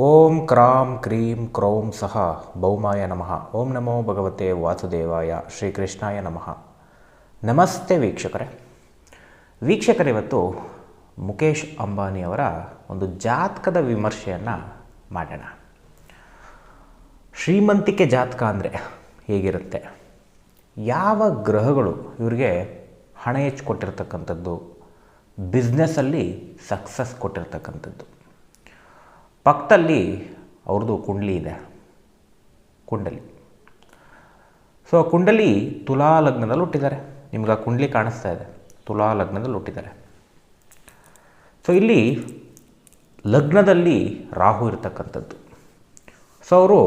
ಓಂ ಕ್ರಾಂ cream ಕ್ರೌಂ ಸಹ ಭೌಮಾಯ ನಮಃ. ಓಂ ನಮೋ ಭಗವತೆ ವಾಸುದೇವಾಯ ಶ್ರೀಕೃಷ್ಣಾಯ ನಮಃ. ನಮಸ್ತೆ ವೀಕ್ಷಕರೇ. ವೀಕ್ಷಕರಿವತ್ತು ಮುಖೇಶ್ ಅಂಬಾನಿಯವರ ಒಂದು ಜಾತಕದ ವಿಮರ್ಶೆಯನ್ನು ಮಾಡೋಣ. ಶ್ರೀಮಂತಿಕೆ ಜಾತಕ ಅಂದರೆ ಹೇಗಿರುತ್ತೆ? ಯಾವ ಗ್ರಹಗಳು ಇವರಿಗೆ ಹಣ ಹೆಚ್ಚು ಕೊಟ್ಟಿರ್ತಕ್ಕಂಥದ್ದು ಬಿಸ್ನೆಸ್ಸಲ್ಲಿ ಸಕ್ಸಸ್ ಕೊಟ್ಟಿರ್ತಕ್ಕಂಥದ್ದು? ಪಕ್ಕದಲ್ಲಿ ಅವ್ರದ್ದು ಕುಂಡಲಿ ಇದೆ. ಕುಂಡಲಿ. ಸೊ ಕುಂಡಲಿ ತುಲಾ ಲಗ್ನದಲ್ಲಿ ಹುಟ್ಟಿದ್ದಾರೆ. ನಿಮ್ಗೆ ಆ ಕುಂಡಲಿ ಕಾಣಿಸ್ತಾ ಇದೆ. ತುಲಾ ಲಗ್ನದಲ್ಲಿ ಹುಟ್ಟಿದ್ದಾರೆ. ಸೊ ಇಲ್ಲಿ ಲಗ್ನದಲ್ಲಿ ರಾಹು ಇರ್ತಕ್ಕಂಥದ್ದು. ಸೊ ಅವರು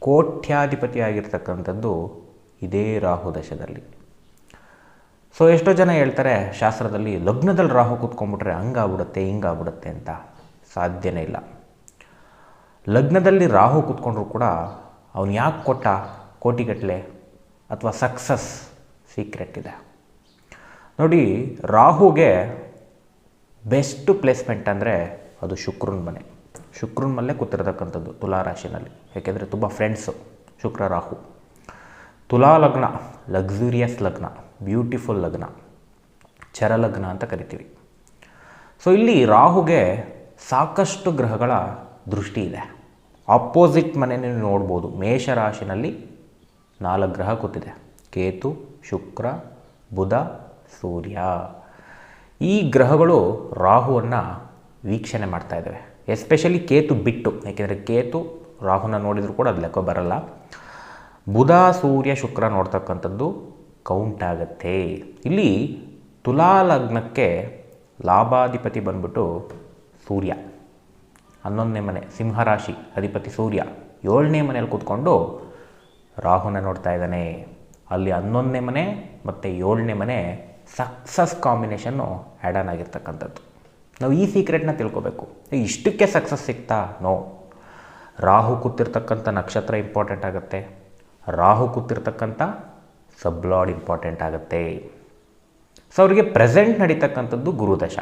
ಕೋಟ್ಯಾಧಿಪತಿಯಾಗಿರ್ತಕ್ಕಂಥದ್ದು ಇದೇ ರಾಹು ದಶದಲ್ಲಿ. ಸೊ ಎಷ್ಟೋ ಜನ ಹೇಳ್ತಾರೆ, ಶಾಸ್ತ್ರದಲ್ಲಿ ಲಗ್ನದಲ್ಲಿ ರಾಹು ಕೂತ್ಕೊಂಡ್ಬಿಟ್ರೆ ಹಂಗಾಗ್ಬಿಡುತ್ತೆ, ಹಿಂಗಾಗ್ಬಿಡುತ್ತೆ ಅಂತ ಸಾಧ್ಯನೇ ಇಲ್ಲ. ಲಗ್ನದಲ್ಲಿ ರಾಹು ಕೂತ್ಕೊಂಡ್ರು ಕೂಡ ಅವನು ಯಾಕೆ ಕೊಟ್ಟ ಕೋಟಿಗಟ್ಟಲೆ ಅಥವಾ ಸಕ್ಸಸ್ ಸೀಕ್ರೆಟ್ ಇದೆ? ನೋಡಿ, ರಾಹುಗೆ ಬೆಸ್ಟ್ ಪ್ಲೇಸ್ಮೆಂಟ್ ಅಂದರೆ ಅದು ಶುಕ್ರನ ಮನೆ. ಶುಕ್ರನ ಮನೆ ಕೂತಿರ್ತಕ್ಕಂಥದ್ದು ತುಲಾ ರಾಶಿನಲ್ಲಿ. ಯಾಕೆಂದರೆ ತುಂಬ ಫ್ರೆಂಡ್ಸು ಶುಕ್ರ ರಾಹು. ತುಲಾ ಲಗ್ನ ಲಕ್ಸುರಿಯಸ್ ಲಗ್ನ ಬ್ಯೂಟಿಫುಲ್ ಲಗ್ನ ಚರಲಗ್ನ ಅಂತ ಕರಿತೀವಿ. ಸೊ ಇಲ್ಲಿ ರಾಹುಗೆ ಸಾಕಷ್ಟು ಗ್ರಹಗಳ ದೃಷ್ಟಿ ಇದೆ. ಅಪೋಸಿಟ್ ಮನೆಯನ್ನು ನೋಡ್ಬೋದು. ಮೇಷರಾಶಿನಲ್ಲಿ ನಾಲ್ಕು ಗ್ರಹ ಕೂತಿದೆ. ಕೇತು, ಶುಕ್ರ, ಬುಧ, ಸೂರ್ಯ. ಈ ಗ್ರಹಗಳು ರಾಹುವನ್ನು ವೀಕ್ಷಣೆ ಮಾಡ್ತಾ ಇದ್ದಾವೆ ಎಸ್ಪೆಷಲಿ ಕೇತು ಬಿಟ್ಟು. ಯಾಕೆಂದರೆ ಕೇತು ರಾಹುನ ನೋಡಿದರೂ ಕೂಡ ಅದು ಲೆಕ್ಕ ಬರಲ್ಲ. ಬುಧ, ಸೂರ್ಯ, ಶುಕ್ರ ನೋಡ್ತಕ್ಕಂಥದ್ದು ಕೌಂಟ್ ಆಗುತ್ತೆ. ಇಲ್ಲಿ ತುಲಾ ಲಗ್ನಕ್ಕೆ ಲಾಭಾಧಿಪತಿ ಬಂದ್ಬಿಟ್ಟು ಸೂರ್ಯ. ಹನ್ನೊಂದನೇ ಮನೆ, ಸಿಂಹರಾಶಿ, ಅಧಿಪತಿ ಸೂರ್ಯ. ಏಳನೇ ಮನೆಯಲ್ಲಿ ಕೂತ್ಕೊಂಡು ರಾಹುನ ನೋಡ್ತಾ ಇದ್ದಾನೆ. ಅಲ್ಲಿ ಹನ್ನೊಂದನೇ ಮನೆ ಮತ್ತು ಏಳನೇ ಮನೆ ಸಕ್ಸಸ್ ಕಾಂಬಿನೇಷನ್ನು ಆ್ಯಡ್ ಆನ್ ಆಗಿರ್ತಕ್ಕಂಥದ್ದು. ನಾವು ಈ ಸೀಕ್ರೆಟ್ನ ತಿಳ್ಕೊಬೇಕು. ಇಷ್ಟಕ್ಕೆ ಸಕ್ಸಸ್ ಸಿಗ್ತಾ? ನೋ ರಾಹು ಕೂತಿರ್ತಕ್ಕಂಥ ನಕ್ಷತ್ರ ಇಂಪಾರ್ಟೆಂಟ್ ಆಗುತ್ತೆ. ರಾಹು ಕೂತಿರ್ತಕ್ಕಂಥ ಸಬ್ಲಾಡ್ ಇಂಪಾರ್ಟೆಂಟ್ ಆಗುತ್ತೆ. ಸೊ ಅವರಿಗೆ ಪ್ರೆಸೆಂಟ್ ನಡೀತಕ್ಕಂಥದ್ದು ಗುರುದಶ.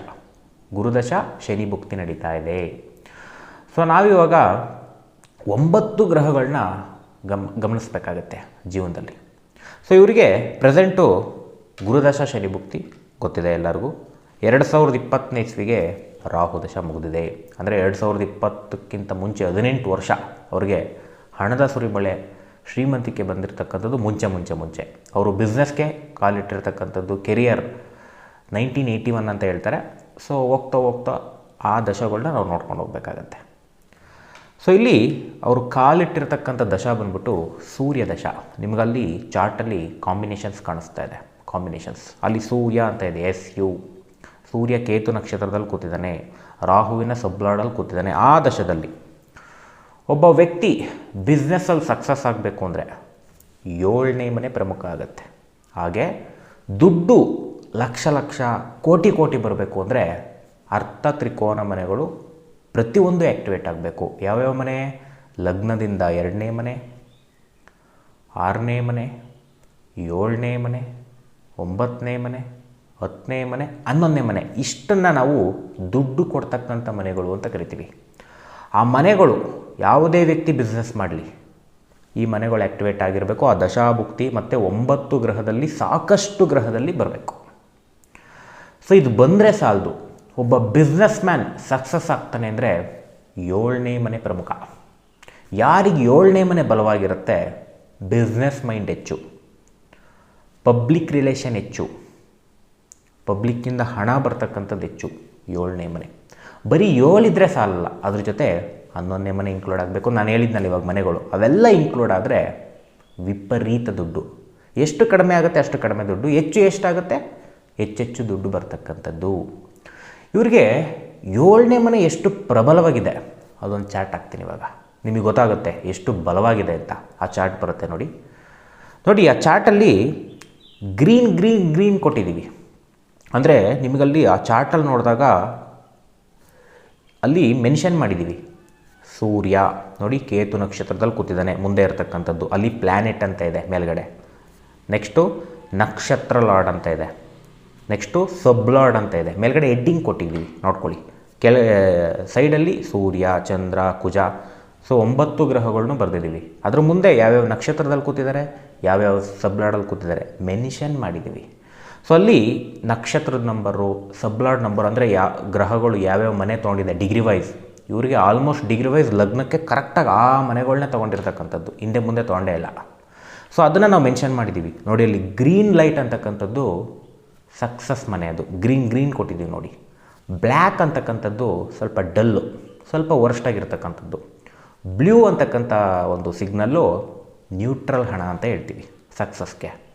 ಗುರುದಶ ಶನಿ ಭುಕ್ತಿ ನಡೀತಾ ಇದೆ. ಸೊ ನಾವಿವಾಗ ಒಂಬತ್ತು ಗ್ರಹಗಳನ್ನ ಗಮ್, ಗಮನಿಸಬೇಕಾಗತ್ತೆ ಜೀವನದಲ್ಲಿ. ಸೊ ಇವರಿಗೆ ಪ್ರೆಸೆಂಟು ಗುರುದಶ ಶನಿ ಭುಕ್ತಿ ಗೊತ್ತಿದೆ ಎಲ್ಲರಿಗೂ. ಎರಡು ಸಾವಿರದ ಇಪ್ಪತ್ತನೇ ಇಸ್ವಿಗೆ ರಾಹು ದಶ ಮುಗಿದಿದೆ. ಅಂದರೆ ಎರಡು ಸಾವಿರದ ಇಪ್ಪತ್ತಕ್ಕಿಂತ ಮುಂಚೆ ಹದಿನೆಂಟು ವರ್ಷ ಅವರಿಗೆ ಹಣದ ಸುರಿಮಳೆ ಶ್ರೀಮಂತಿಕೆ ಬಂದಿರತಕ್ಕಂಥದ್ದು ಮುಂಚೆ ಮುಂಚೆ ಮುಂಚೆ. ಅವರು ಬಿಸ್ನೆಸ್ಗೆ ಕಾಲಿಟ್ಟಿರ್ತಕ್ಕಂಥದ್ದು ಕೆರಿಯರ್ ನೈನ್ಟೀನ್ ಏಯ್ಟಿ ಒನ್ ಅಂತ ಹೇಳ್ತಾರೆ. ಸೊ ಹೋಗ್ತಾ ಹೋಗ್ತಾ ಆ ದಶಗಳನ್ನ ನಾವು ನೋಡ್ಕೊಂಡು ಹೋಗ್ಬೇಕಾಗತ್ತೆ. ಸೊ ಇಲ್ಲಿ ಅವರು ಕಾಲಿಟ್ಟಿರ್ತಕ್ಕಂಥ ದಶ ಬಂದ್ಬಿಟ್ಟು ಸೂರ್ಯ ದಶ. ನಿಮಗಲ್ಲಿ ಚಾರ್ಟಲ್ಲಿ ಕಾಂಬಿನೇಷನ್ಸ್ ಕಾಣಿಸ್ತಾ ಇದೆ. ಕಾಂಬಿನೇಷನ್ಸ್ ಅಲ್ಲಿ ಸೂರ್ಯ ಅಂತ ಇದೆ. ಎಸ್ ಯು ಸೂರ್ಯ ಕೇತು ನಕ್ಷತ್ರದಲ್ಲಿ ಕೂತಿದ್ದಾನೆ. ರಾಹುವಿನ ಸಬ್ಲಾಡಲ್ಲಿ ಕೂತಿದ್ದಾನೆ ಆ ದಶದಲ್ಲಿ. ಒಬ್ಬ ವ್ಯಕ್ತಿ ಬಿಸ್ನೆಸ್ಸಲ್ಲಿ ಸಕ್ಸಸ್ ಆಗಬೇಕು ಅಂದರೆ ಏಳನೇ ಮನೆ ಪ್ರಮುಖ ಆಗುತ್ತೆ. ಹಾಗೆ ದುಡ್ಡು ಲಕ್ಷ ಲಕ್ಷ ಕೋಟಿ ಕೋಟಿ ಬರಬೇಕು ಅಂದರೆ ಅರ್ಥ ತ್ರಿಕೋನ ಮನೆಗಳು ಪ್ರತಿಯೊಂದು ಆ್ಯಕ್ಟಿವೇಟ್ ಆಗಬೇಕು. ಯಾವ್ಯಾವ ಮನೆ? ಲಗ್ನದಿಂದ ಎರಡನೇ ಮನೆ, ಆರನೇ ಮನೆ, ಏಳನೇ ಮನೆ, ಒಂಬತ್ತನೇ ಮನೆ, ಹತ್ತನೇ ಮನೆ, ಹನ್ನೊಂದನೇ ಮನೆ. ಇಷ್ಟನ್ನು ನಾವು ದುಡ್ಡು ಕೊಡ್ತಕ್ಕಂಥ ಮನೆಗಳು ಅಂತ ಕರಿತೀವಿ. ಆ ಮನೆಗಳು ಯಾವುದೇ ವ್ಯಕ್ತಿ ಬಿಸ್ನೆಸ್ ಮಾಡಲಿ, ಈ ಮನೆಗಳು ಆ್ಯಕ್ಟಿವೇಟ್ ಆಗಿರಬೇಕು. ಆ ದಶಾಭುಕ್ತಿ ಮತ್ತು ಒಂಬತ್ತು ಗ್ರಹದಲ್ಲಿ ಸಾಕಷ್ಟು ಗ್ರಹದಲ್ಲಿ ಬರಬೇಕು. ಸೊ ಇದು ಬಂದರೆ ಸಾಲದು. ಒಬ್ಬ ಬಿಸ್ನೆಸ್ ಮ್ಯಾನ್ ಸಕ್ಸಸ್ ಆಗ್ತಾನೆ ಅಂದರೆ ಏಳನೇ ಮನೆ ಪ್ರಮುಖ. ಯಾರಿಗೆ ಏಳನೇ ಮನೆ ಬಲವಾಗಿರುತ್ತೆ? ಬಿಸ್ನೆಸ್ ಮೈಂಡ್ ಹೆಚ್ಚು. ಪಬ್ಲಿಕ್ ರಿಲೇಷನ್ ಹೆಚ್ಚು. ಪಬ್ಲಿಕ್ಕಿಂದ ಹಣ ಬರ್ತಕ್ಕಂಥದ್ದು ಹೆಚ್ಚು. ಏಳನೇ ಮನೆ. ಬರೀ ಏಳಿದ್ರೆ ಸಾಲಲ್ಲ, ಅದ್ರ ಜೊತೆ ಹನ್ನೊಂದನೇ ಮನೆ ಇನ್ಕ್ಲೂಡ್ ಆಗಬೇಕು. ನಾನು ಹೇಳಿದ್ನಲ್ಲ ಇವಾಗ ಮನೆಗಳು. ಅವೆಲ್ಲ ಇನ್ಕ್ಲೂಡ್ ಆದರೆ ವಿಪರೀತ ದುಡ್ಡು. ಎಷ್ಟು ಕಡಿಮೆ ಆಗುತ್ತೆ ಅಷ್ಟು ಕಡಿಮೆ ದುಡ್ಡು. ಹೆಚ್ಚು ಎಷ್ಟಾಗುತ್ತೆ? ಹೆಚ್ಚೆಚ್ಚು ದುಡ್ಡು ಬರ್ತಕ್ಕಂಥದ್ದು. ಇವ್ರಿಗೆ ಏಳನೇ ಮನೆ ಎಷ್ಟು ಪ್ರಬಲವಾಗಿದೆ? ಅದೊಂದು ಚಾರ್ಟ್ ಹಾಕ್ತೀನಿ ಇವಾಗ. ನಿಮಗೆ ಗೊತ್ತಾಗುತ್ತೆ ಎಷ್ಟು ಬಲವಾಗಿದೆ ಅಂತ. ಆ ಚಾರ್ಟ್ ಬರುತ್ತೆ ನೋಡಿ. ನೋಡಿ, ಆ ಚಾರ್ಟಲ್ಲಿ ಗ್ರೀನ್ ಗ್ರೀನ್ ಗ್ರೀನ್ ಕೊಟ್ಟಿದ್ದೀವಿ ಅಂದರೆ ನಿಮಗಲ್ಲಿ ಆ ಚಾರ್ಟಲ್ಲಿ ನೋಡಿದಾಗ ಅಲ್ಲಿ ಮೆನ್ಷನ್ ಮಾಡಿದ್ದೀವಿ ಸೂರ್ಯ, ನೋಡಿ ಕೇತು ನಕ್ಷತ್ರದಲ್ಲಿ ಕೂತಿದ್ದಾನೆ, ಮುಂದೆ ಇರತಕ್ಕಂಥದ್ದು. ಅಲ್ಲಿ ಪ್ಲ್ಯಾನೆಟ್ ಅಂತ ಇದೆ ಮೇಲ್ಗಡೆ. ನೆಕ್ಸ್ಟು ನಕ್ಷತ್ರ ಲಾರ್ಡ್ ಅಂತ ಇದೆ. ನೆಕ್ಸ್ಟು ಸಬ್ಲಾರ್ಡ್ ಅಂತ ಇದೆ. ಮೇಲ್ಗಡೆ ಎಡ್ಡಿಂಗ್ ಕೊಟ್ಟಿದ್ದೀವಿ, ನೋಡ್ಕೊಳ್ಳಿ. ಕೆಳ ಸೈಡಲ್ಲಿ ಸೂರ್ಯ, ಚಂದ್ರ, ಕುಜ. ಸೊ, ಒಂಬತ್ತು ಗ್ರಹಗಳನ್ನು ಬರೆದಿದ್ದೀವಿ. ಅದ್ರ ಮುಂದೆ ಯಾವ್ಯಾವ ನಕ್ಷತ್ರದಲ್ಲಿ ಕೂತಿದ್ದಾರೆ, ಯಾವ್ಯಾವ ಸಬ್ಲಾರ್ಡಲ್ಲಿ ಕೂತಿದ್ದಾರೆ, ಮೆನ್ಷನ್ ಮಾಡಿದ್ದೀವಿ. ಸೊ, ಅಲ್ಲಿ ನಕ್ಷತ್ರದ ನಂಬರು, ಸಬ್ಲಾರ್ಡ್ ನಂಬರ್, ಅಂದರೆ ಯಾ, ಗ್ರಹಗಳು ಯಾವ್ಯಾವ ಮನೆ ತೊಗೊಂಡಿದೆ, ಡಿಗ್ರಿ ವೈಸ್. ಇವರಿಗೆ ಆಲ್ಮೋಸ್ಟ್ ಡಿಗ್ರಿ ವೈಸ್ ಲಗ್ನಕ್ಕೆ ಕರೆಕ್ಟಾಗಿ ಆ ಮನೆಗಳನ್ನೇ ತೊಗೊಂಡಿರ್ತಕ್ಕಂಥದ್ದು. ಹಿಂದೆ ಮುಂದೆ ತೊಗೊಂಡೇ ಇಲ್ಲ. ಸೊ, ಅದನ್ನು ನಾವು ಮೆನ್ಷನ್ ಮಾಡಿದ್ದೀವಿ. ನೋಡಿ, ಅಲ್ಲಿ ಗ್ರೀನ್ ಲೈಟ್ ಅಂತಕ್ಕಂಥದ್ದು ಸಕ್ಸಸ್ ಮನೆ ಅದು. ಗ್ರೀನ್ ಗ್ರೀನ್ ಕೊಟ್ಟಿದ್ದೀವಿ ನೋಡಿ. ಬ್ಲ್ಯಾಕ್ ಅಂತಕ್ಕಂಥದ್ದು ಸ್ವಲ್ಪ ಡಲ್ಲು, ಸ್ವಲ್ಪ ಆಗಿರ್ತಕ್ಕಂಥದ್ದು ಬ್ಲೂ ಅಂತಕ್ಕಂಥ ಒಂದು ಸಿಗ್ನಲ್ಲು ನ್ಯೂಟ್ರಲ್ ಹಣ ಅಂತ ಹೇಳ್ತೀವಿ, ಸಕ್ಸಸ್ಗೆ.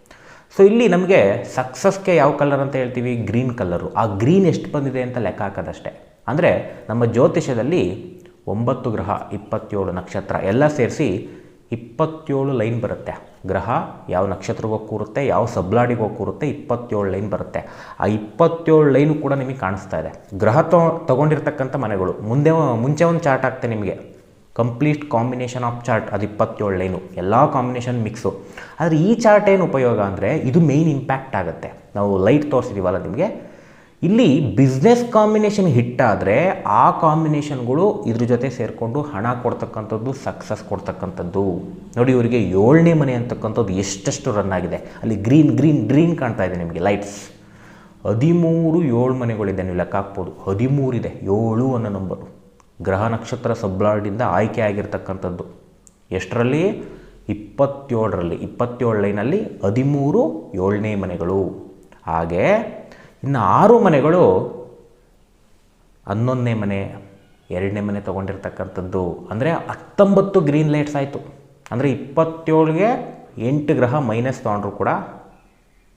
ಸೊ, ಇಲ್ಲಿ ನಮಗೆ ಸಕ್ಸಸ್ಗೆ ಯಾವ ಕಲರ್ ಅಂತ ಹೇಳ್ತೀವಿ? Green colour. ಆ ಗ್ರೀನ್ ಎಷ್ಟು ಬಂದಿದೆ ಅಂತ ಲೆಕ್ಕ ಹಾಕೋದಷ್ಟೇ. ಅಂದರೆ ನಮ್ಮ ಜ್ಯೋತಿಷ್ಯದಲ್ಲಿ ಒಂಬತ್ತು ಗ್ರಹ, ಇಪ್ಪತ್ತೇಳು ನಕ್ಷತ್ರ ಎಲ್ಲ ಸೇರಿಸಿ ಇಪ್ಪತ್ತೇಳು ಲೈನ್ ಬರುತ್ತೆ. ಗ್ರಹ ಯಾವ ನಕ್ಷತ್ರಕ್ಕೆ ಹೋಗಿ ಕೂರುತ್ತೆ, ಯಾವ ಸಬ್ಲಾಡಿಗೆ ಕೂರುತ್ತೆ, ಇಪ್ಪತ್ತೇಳು ಲೈನ್ ಬರುತ್ತೆ. ಆ ಇಪ್ಪತ್ತೇಳು ಲೈನು ಕೂಡ ನಿಮಗೆ ಕಾಣಿಸ್ತಾ ಇದೆ. ಗ್ರಹ ತೊ, ತೊಗೊಂಡಿರ್ತಕ್ಕಂಥ ಮನೆಗಳು. ಮುಂದೆ ಮುಂಚೆ ಒಂದು ಚಾರ್ಟ್ ಆಗ್ತೆ ನಿಮಗೆ. ಕಂಪ್ಲೀಟ್ ಕಾಂಬಿನೇಷನ್ ಆಫ್ ಚಾರ್ಟ್ ಅದು ಇಪ್ಪತ್ತೇಳು ಲೈನು. ಎಲ್ಲ ಕಾಂಬಿನೇಷನ್ ಮಿಕ್ಸು. ಆದರೆ ಈ ಚಾರ್ಟ್ ಏನು ಉಪಯೋಗ ಅಂದರೆ ಇದು ಮೇಯ್ನ್ ಇಂಪ್ಯಾಕ್ಟ್ ಆಗುತ್ತೆ. ನಾವು ಲೈಟ್ ತೋರಿಸಿದ್ದೀವಲ್ಲ ನಿಮಗೆ? ಇಲ್ಲಿ ಬಿಸ್ನೆಸ್ ಕಾಂಬಿನೇಷನ್ ಹಿಟ್ಟಾದರೆ ಆ ಕಾಂಬಿನೇಷನ್ಗಳು ಇದ್ರ ಜೊತೆ ಸೇರಿಕೊಂಡು ಹಣ ಕೊಡ್ತಕ್ಕಂಥದ್ದು ಸಕ್ಸಸ್ ಕೊಡ್ತಕ್ಕಂಥದ್ದು. ನೋಡಿ ಇವರಿಗೆ ಏಳನೇ ಮನೆ ಅಂತಕ್ಕಂಥದ್ದು ಎಷ್ಟೆಷ್ಟು ರನ್ ಆಗಿದೆ. ಅಲ್ಲಿ ಗ್ರೀನ್ ಗ್ರೀನ್ ಗ್ರೀನ್ ಕಾಣ್ತಾ ಇದೆ ನಿಮಗೆ ಲೈಟ್ಸ್ ಹದಿಮೂರು ಏಳು ಮನೆಗಳಿದೆ ನೀವು ಲೆಕ್ಕ ಹಾಕ್ಬೋದು. ಹದಿಮೂರಿದೆ ಏಳು ಅನ್ನೋ ನಂಬರು ಗ್ರಹ ನಕ್ಷತ್ರ ಸಬ್ಲಾರ್ಡಿಂದ ಆಯ್ಕೆ ಆಗಿರ್ತಕ್ಕಂಥದ್ದು. ಎಷ್ಟರಲ್ಲಿ? ಇಪ್ಪತ್ತೇಳರಲ್ಲಿ. ಇಪ್ಪತ್ತೇಳು ಲೈನಲ್ಲಿ ಹದಿಮೂರು ಏಳನೇ ಮನೆಗಳು. ಹಾಗೆ ಇನ್ನು ಆರು ಮನೆಗಳು ಹನ್ನೊಂದನೇ ಮನೆ, ಎರಡನೇ ಮನೆ ತೊಗೊಂಡಿರ್ತಕ್ಕಂಥದ್ದು. ಅಂದರೆ ಹತ್ತೊಂಬತ್ತು ಗ್ರೀನ್ ಲೈಟ್ಸ್ ಆಯಿತು. ಅಂದರೆ ಇಪ್ಪತ್ತೇಳಿಗೆ ಎಂಟು ಗ್ರಹ ಮೈನಸ್ ತೊಗೊಂಡ್ರು ಕೂಡ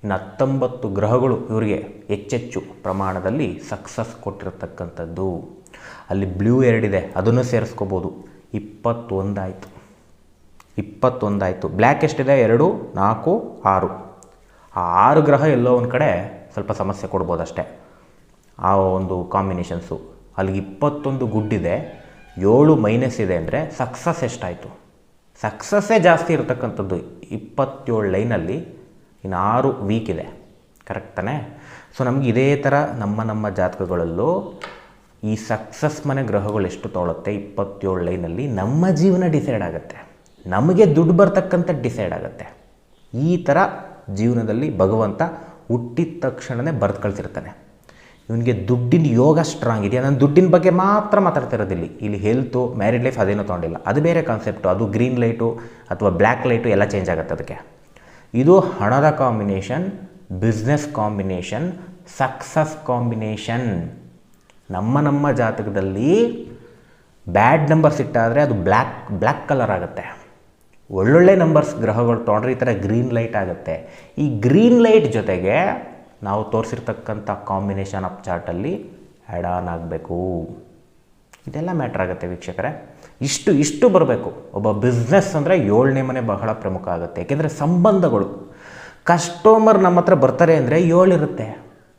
ಇನ್ನು ಹತ್ತೊಂಬತ್ತು ಗ್ರಹಗಳು ಇವರಿಗೆ ಹೆಚ್ಚೆಚ್ಚು ಪ್ರಮಾಣದಲ್ಲಿ ಸಕ್ಸಸ್ ಕೊಟ್ಟಿರತಕ್ಕಂಥದ್ದು. ಅಲ್ಲಿ ಬ್ಲೂ ಎರಡಿದೆ, ಅದನ್ನು ಸೇರಿಸ್ಕೋಬೋದು. ಇಪ್ಪತ್ತೊಂದಾಯಿತು ಇಪ್ಪತ್ತೊಂದಾಯಿತು ಬ್ಲ್ಯಾಕ್ ಎಷ್ಟಿದೆ? ಎರಡು, ನಾಲ್ಕು, ಆರು. ಆ ಆರು ಗ್ರಹ ಎಲ್ಲೋ ಒಂದು ಕಡೆ ಸ್ವಲ್ಪ ಸಮಸ್ಯೆ ಕೊಡ್ಬೋದು ಅಷ್ಟೇ ಆ ಒಂದು ಕಾಂಬಿನೇಷನ್ಸು ಅಲ್ಲಿಗೆ ಇಪ್ಪತ್ತೊಂದು ಗುಡ್ಡಿದೆ. ಏಳು ಮೈನಸ್ ಇದೆ ಅಂದರೆ ಸಕ್ಸಸ್ ಎಷ್ಟಾಯಿತು? ಸಕ್ಸಸ್ಸೇ ಜಾಸ್ತಿ ಇರತಕ್ಕಂಥದ್ದು ಇಪ್ಪತ್ತೇಳು ಲೈನಲ್ಲಿ ಇನ್ನು ಆರು ವೀಕ್ ಇದೆ. ಕರೆಕ್ಟ್ ತಾನೇ? ಸೊ ನಮಗೆ ಇದೇ ಥರ ನಮ್ಮ ನಮ್ಮ ಜಾತಕಗಳಲ್ಲೂ ಈ ಸಕ್ಸಸ್ ಮನೆ ಗ್ರಹಗಳು ಎಷ್ಟು ತೊಗೊಳುತ್ತೆ ಇಪ್ಪತ್ತೇಳು ಲೈನಲ್ಲಿ ನಮ್ಮ ಜೀವನ ಡಿಸೈಡ್ ಆಗುತ್ತೆ. ನಮಗೆ ದುಡ್ಡು ಬರ್ತಕ್ಕಂಥ ಡಿಸೈಡ್ ಆಗುತ್ತೆ. ಈ ಥರ ಜೀವನದಲ್ಲಿ ಭಗವಂತ ಹುಟ್ಟಿದ ತಕ್ಷಣವೇ ಬರೆದು ಕಳಿಸಿರ್ತಾನೆ ಇವನಿಗೆ ದುಡ್ಡಿನ ಯೋಗ ಸ್ಟ್ರಾಂಗ್ ಇದೆಯಾ ನಾನು ದುಡ್ಡಿನ ಬಗ್ಗೆ ಮಾತ್ರ ಮಾತಾಡ್ತಿರೋದಿಲ್ಲಿ. ಇಲ್ಲಿ ಹೆಲ್ತು ಮ್ಯಾರಿಡ್ ಲೈಫ್ ಅದೇನೋ ತೊಗೊಂಡಿಲ್ಲ. ಅದು ಬೇರೆ ಕಾನ್ಸೆಪ್ಟು ಅದು ಗ್ರೀನ್ ಲೈಟು ಅಥವಾ ಬ್ಲ್ಯಾಕ್ ಲೈಟು ಎಲ್ಲ ಚೇಂಜ್ ಆಗುತ್ತೆ ಅದಕ್ಕೆ. ಇದು ಹಣದ combination business combination success combination ನಮ್ಮ ನಮ್ಮ ಜಾತಕದಲ್ಲಿ ಬ್ಯಾಡ್ ನಂಬರ್ಸ್ ಇಟ್ಟಾದರೆ ಅದು ಬ್ಲ್ಯಾಕ್ ಬ್ಲ್ಯಾಕ್ ಕಲರ್ ಆಗುತ್ತೆ. ಒಳ್ಳೊಳ್ಳೆ ನಂಬರ್ಸ್ ಗ್ರಹಗಳು ತೊಗೊಂಡ್ರೆ ಈ ಥರ ಗ್ರೀನ್ ಲೈಟ್ ಆಗುತ್ತೆ. ಈ ಗ್ರೀನ್ ಲೈಟ್ ಜೊತೆಗೆ ನಾವು ತೋರಿಸಿರ್ತಕ್ಕಂಥ ಕಾಂಬಿನೇಷನ್ ಆಫ್ ಚಾರ್ಟಲ್ಲಿ ಆ್ಯಡ್ ಆನ್ ಆಗಬೇಕು. ಇದೆಲ್ಲ ಮ್ಯಾಟ್ರ್ ಆಗುತ್ತೆ ವೀಕ್ಷಕರೇ. ಇಷ್ಟು ಇಷ್ಟು ಬರಬೇಕು. ಒಬ್ಬ ಬಿಸ್ನೆಸ್ ಅಂದರೆ ಏಳನೇ ಮನೆ ಬಹಳ ಪ್ರಮುಖ ಆಗುತ್ತೆ. ಏಕೆಂದರೆ ಸಂಬಂಧಗಳು. ಕಸ್ಟಮರ್ ನಮ್ಮ ಹತ್ರ ಬರ್ತಾರೆ ಅಂದರೆ ಏಳಿರುತ್ತೆ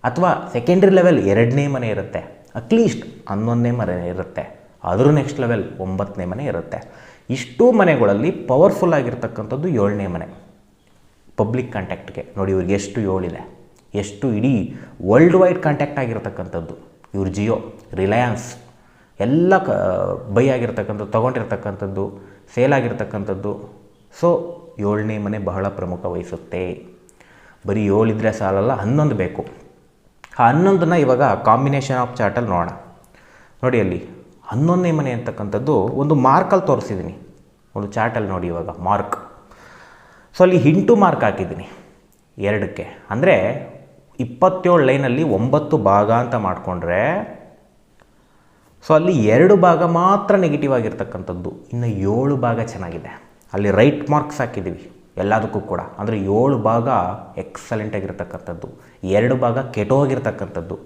ಅಥವಾ ಸೆಕೆಂಡ್ರಿ ಲೆವೆಲ್ ಎರಡನೇ ಮನೆ ಇರುತ್ತೆ. ಅಟ್ಲೀಸ್ಟ್ ಹನ್ನೊಂದನೇ ಮನೆ ಇರುತ್ತೆ. ಅದ್ರ ನೆಕ್ಸ್ಟ್ ಲೆವೆಲ್ ಒಂಬತ್ತನೇ ಮನೆ ಇರುತ್ತೆ. ಇಷ್ಟೂ ಮನೆಗಳಲ್ಲಿ ಪವರ್ಫುಲ್ ಆಗಿರ್ತಕ್ಕಂಥದ್ದು ಏಳನೇ ಮನೆ. ಪಬ್ಲಿಕ್ ಕಾಂಟ್ಯಾಕ್ಟ್ಗೆ ನೋಡಿ ಇವ್ರಿಗೆ ಎಷ್ಟು ಏಳಿದೆ. ಎಷ್ಟು ಇಡೀ ವರ್ಲ್ಡ್ ವೈಡ್ ಕಾಂಟ್ಯಾಕ್ಟ್ ಆಗಿರ್ತಕ್ಕಂಥದ್ದು. ಇವ್ರ ಜಿಯೋ ರಿಲಯನ್ಸ್ ಎಲ್ಲ ಕ, ಬೈ ಆಗಿರ್ತಕ್ಕಂಥದ್ದು, ತೊಗೊಂಡಿರ್ತಕ್ಕಂಥದ್ದು ಸೇಲ್ ಆಗಿರ್ತಕ್ಕಂಥದ್ದು. ಸೊ ಏಳನೇ ಮನೆ ಬಹಳ ಪ್ರಮುಖ ವಹಿಸುತ್ತೆ. ಬರೀ ಏಳಿದ್ರೆ ಸಾಲಲ್ಲ, ಹನ್ನೊಂದು ಬೇಕು. ಆ ಹನ್ನೊಂದನ್ನ ಇವಾಗ ಕಾಂಬಿನೇಷನ್ ಆಫ್ ಚಾರ್ಟಲ್ಲಿ ನೋಡೋಣ. ನೋಡಿ ಅಲ್ಲಿ, ಹನ್ನೊಂದನೇ ಮನೆ ಅಂತಕ್ಕಂಥದ್ದು ಒಂದು ಮಾರ್ಕಲ್ಲಿ ತೋರಿಸಿದ್ದೀನಿ. ಒಂದು ಚಾರ್ಟಲ್ಲಿ ನೋಡಿ ಇವಾಗ, ಮಾರ್ಕ್. ಸೊ ಅಲ್ಲಿ ಹಿಂಟು ಮಾರ್ಕ್ ಹಾಕಿದ್ದೀನಿ. ಎರಡಕ್ಕೆ. ಅಂದರೆ ಇಪ್ಪತ್ತೇಳು ಲೈನಲ್ಲಿ ಒಂಬತ್ತು ಭಾಗ ಅಂತ ಮಾಡಿಕೊಂಡ್ರೆ ಸೊ ಅಲ್ಲಿ ಎರಡು ಭಾಗ ಮಾತ್ರ ನೆಗೆಟಿವ್ ಆಗಿರ್ತಕ್ಕಂಥದ್ದು. ಇನ್ನು ಏಳು ಭಾಗ ಚೆನ್ನಾಗಿದೆ. ಅಲ್ಲಿ ರೈಟ್ ಮಾರ್ಕ್ಸ್ ಹಾಕಿದ್ದೀವಿ, ಎಲ್ಲದಕ್ಕೂ ಕೂಡ. ಅಂದರೆ ಏಳು ಭಾಗ ಎಕ್ಸಲೆಂಟ್ ಆಗಿರ್ತಕ್ಕಂಥದ್ದು. ಎರಡು ಭಾಗ ಕೆಟ್ಟೋಗಿರ್ತಕ್ಕಂಥದ್ದು